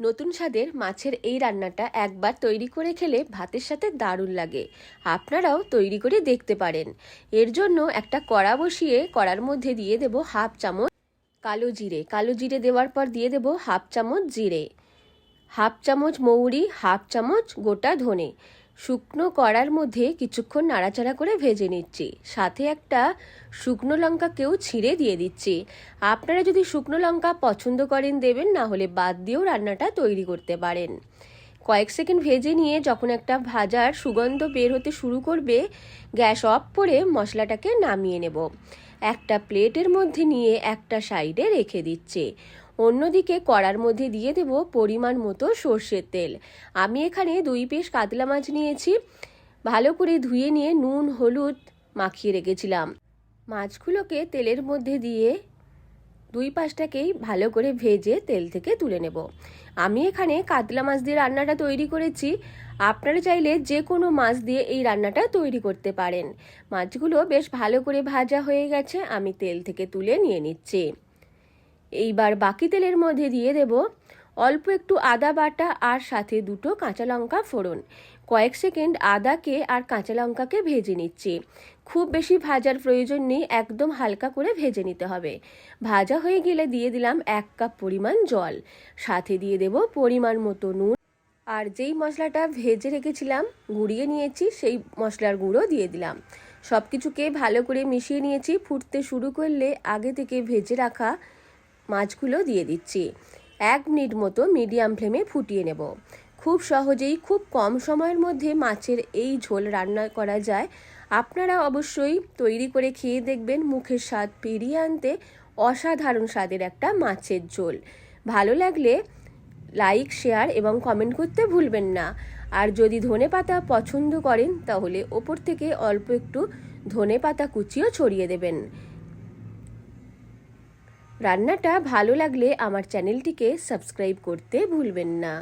নতুন স্বাদের মাছের এই রান্নাটা একবার তৈরি করে খেলে ভাতের সাথে দারুণ লাগে। আপনারাও তৈরি করে দেখতে পারেন। এর জন্য একটা কড়া বসিয়ে কড়ার মধ্যে দিয়ে দেব হাফ চামচ কালো জিরে। কালো জিরে দেওয়ার পর দিয়ে দেব হাফ চামচ জিরে। হাফ চামচ মৌরি, হাফ চামচ গোটা ধনে। শুকনো কড়ার মধ্যে কিছুক্ষণ নাড়াচাড়া করে ভেজে নিচ্ছি। সাথে একটা শুকনো লঙ্কাকেও ছিঁড়ে দিয়ে দিচ্ছি। আপনারা যদি শুকনো লঙ্কা পছন্দ করেন দেবেন, না হলে বাদ দিয়েও রান্নাটা তৈরি করতে পারেন। কয়েক সেকেন্ড ভেজে নিয়ে যখন একটা ভাজার সুগন্ধ বের হতে শুরু করবে, গ্যাস অফ করে মশলাটাকে নামিয়ে নেব। একটা প্লেটের মধ্যে নিয়ে একটা সাইডে রেখে দিচ্ছে। অন্যদিকে কড়ার মধ্যে দিয়ে দেব পরিমাণ মতো সর্ষের তেল। আমি এখানে দুই পিস কাতলা মাছ নিয়েছি। ভালো করে ধুয়ে নিয়ে নুন, হলুদ মাখিয়ে রেখেছিলাম। মাছগুলোকে তেলের মধ্যে দিয়ে দুই পাশটাকেই ভালো করে ভেজে তেল থেকে তুলে নেব। আমি এখানে কাতলা মাছ দিয়ে রান্নাটা তৈরি করেছি। আপনারা চাইলে যে কোনো মাছ দিয়ে এই রান্নাটা তৈরি করতে পারেন। মাছগুলো বেশ ভালো করে ভাজা হয়ে গেছে। আমি তেল থেকে তুলে নিয়ে নিচ্ছি। এইবার বাকি তেলের মধ্যে দিয়ে দেব অল্প একটু আদা বাটা আর সাথে দুটো কাঁচা লঙ্কা ফোড়ন। কয়েক সেকেন্ড আদাকে আর কাঁচা লঙ্কাকে ভেজে নিচ্ছি। খুব বেশি ভাজার প্রয়োজন নেই, একদম হালকা করে ভেজে নিতে হবে। ভাজা হয়ে গেলে দিয়ে দিলাম এক কাপ পরিমাণ জল। সাথে দিয়ে দেব পরিমাণ মতো নুন। আর যেই মশলাটা ভেজে রেখেছিলাম, গুঁড়িয়ে নিয়েছি, সেই মশলার গুঁড়ো দিয়ে দিলাম। সব কিছুকে ভালো করে মিশিয়ে নিয়েছি। ফুটতে শুরু করলে আগে থেকে ভেজে রাখা মাছগুলো দিয়ে দিচ্ছি। এক মিনিট মতো মিডিয়াম ফ্লেমে ফুটিয়ে নেব। খুব সহজেই খুব কম সময়ের মধ্যে মাছের এই ঝোল রান্না করা যায়। আপনারা অবশ্যই তৈরি করে খেয়ে দেখবেন মুখের স্বাদ পেরিয়ে আনতে অসাধারণ স্বাদের একটা মাছের ঝোল। ভালো লাগলে লাইক, শেয়ার এবং কমেন্ট করতে ভুলবেন না। আর যদি ধনে পাতা পছন্দ করেন তাহলে ওপর থেকে অল্প একটু ধনে পাতা কুচিও ছড়িয়ে দেবেন। রান্নাটা ভালো লাগলে আমার চ্যানেলটিকে সাবস্ক্রাইব করতে ভুলবেন না।